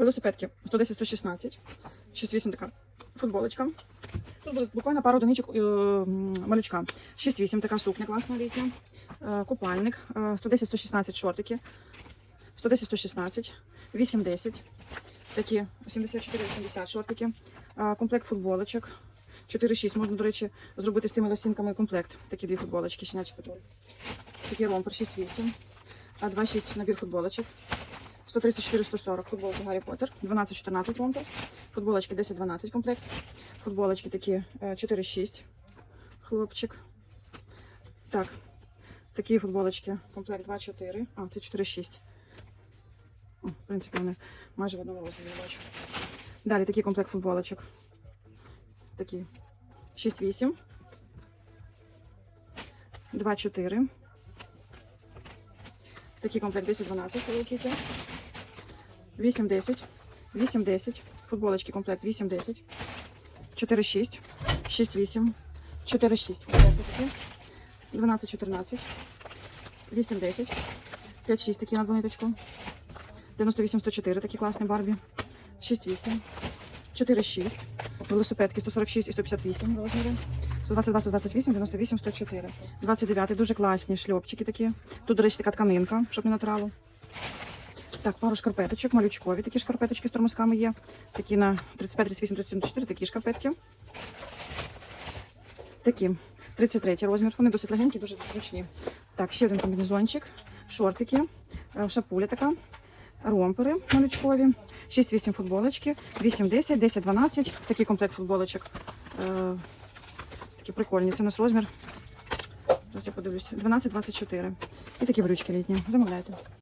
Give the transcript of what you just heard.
Велосипедки 110-116. 6-8 така футболочка. Тут буде буквально пару одиничок е, малючка. 6-8 така сукня класна літня. Е, Купальник. Е, 110-116 шортики. 110-116. 8-10. Такі 74-80 шортики. Е, Комплект футболочок. 4-6. Можна, до речі, зробити з тими лосінками комплект. Такі дві футболочки, щенячі потолі. Такий ромпер 6-8. А 2-6 набір футболочок. 134-140 футболки Гаррі Поттер, 12-14 ромпер, футболочки 10-12 комплект, футболочки такі е, 4-6 хлопчик. Так, такі футболочки, комплект 2-4, а, це 4-6. В принципі, вони майже в одному розмірі бачу. Далі такий комплект футболочок. Такі 6-8. 2-4. Такий комплект 10-12 Hello Kitty. 8-10. 8-10. Футболочки комплект 8-10. 4-6. 6-8. 4-6. Комплекти такі. 12-14. 8-10. 5-6 такі на двониточку. 98-104 такі класні Барбі. 6-8. 4-6. Велосипедки 146 і 158 розміри. 122, 128, 98, 104. 29 дуже класні шльопчики такі. Тут, до речі, така тканинка, щоб не натирало. Так, пару шкарпеточок, малючкові такі шкарпеточки з тормозками є. Такі на 35, 38, 37, 4, такі шкарпетки. Такі. 33 розмір. Вони досить легенькі, дуже зручні. Так, ще один комбінезончик, шортики, е, шапуля така, ромпери малючкові, 6-8 футболочки, 8-10, 10-12. Такий комплект футболочок. Е, Такі прикольні. Це у нас розмір. Зараз я подивлюся. 12-24. І такі брючки літні. Замовляйте.